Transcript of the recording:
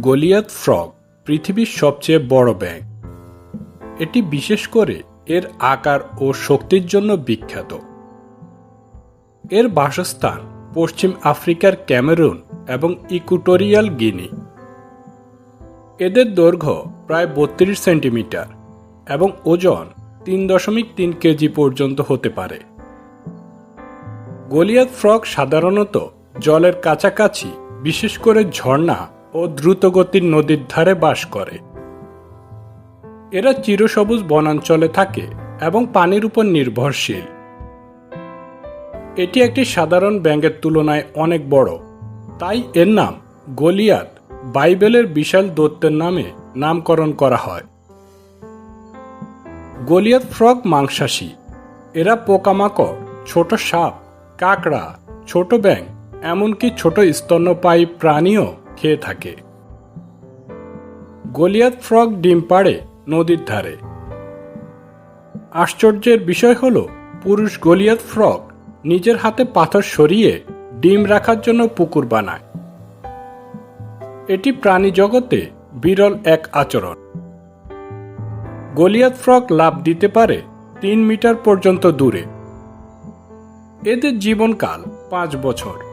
গলিয়াত frog পৃথিবীর সবচেয়ে বড় ব্যাঙ। এটি বিশেষ করে এর আকার ও শক্তির জন্য বিখ্যাত। এর বাসস্থান পশ্চিম আফ্রিকার ক্যামেরুন এবং ইকুটোরিয়াল গিনি। এদের দৈর্ঘ্য প্রায় বত্রিশ সেন্টিমিটার এবং ওজন তিন দশমিক তিন কেজি পর্যন্ত হতে পারে। গলিয়াত ফ্রগ সাধারণত জলের কাছাকাছি, বিশেষ করে ঝর্ণা ও দ্রুতগতির নদীর ধারে বাস করে। এরা চিরসবুজ বনাঞ্চলে থাকে এবং পানির উপর নির্ভরশীল। এটি একটি সাধারণ ব্যাঙের তুলনায় অনেক বড়। তাই এর নাম গলিয়াত বাইবেলের বিশাল দৈত্যের নামে নামকরণ করা হয়। গলিয়াত ফ্রগ মাংসাশী। এরা পোকামাকড়, ছোট সাপ, কাকড়া, ছোট ব্যাঙ, এমনকি ছোট স্তন্যপায়ী প্রাণীও খেয়ে থাকে। গলিয়াত ফ্রগ ডিম পাড়ে নদীর ধারে। আশ্চর্যের বিষয় হল, পুরুষ গলিয়াত ফ্রগ নিজের হাতে পাথর সরিয়ে ডিম রাখার জন্য পুকুর বানায়। এটি প্রাণী জগতে বিরল এক আচরণ। গলিয়াত ফ্রগ লাভ দিতে পারে তিন মিটার পর্যন্ত দূরে। এদের জীবনকাল পাঁচ বছর।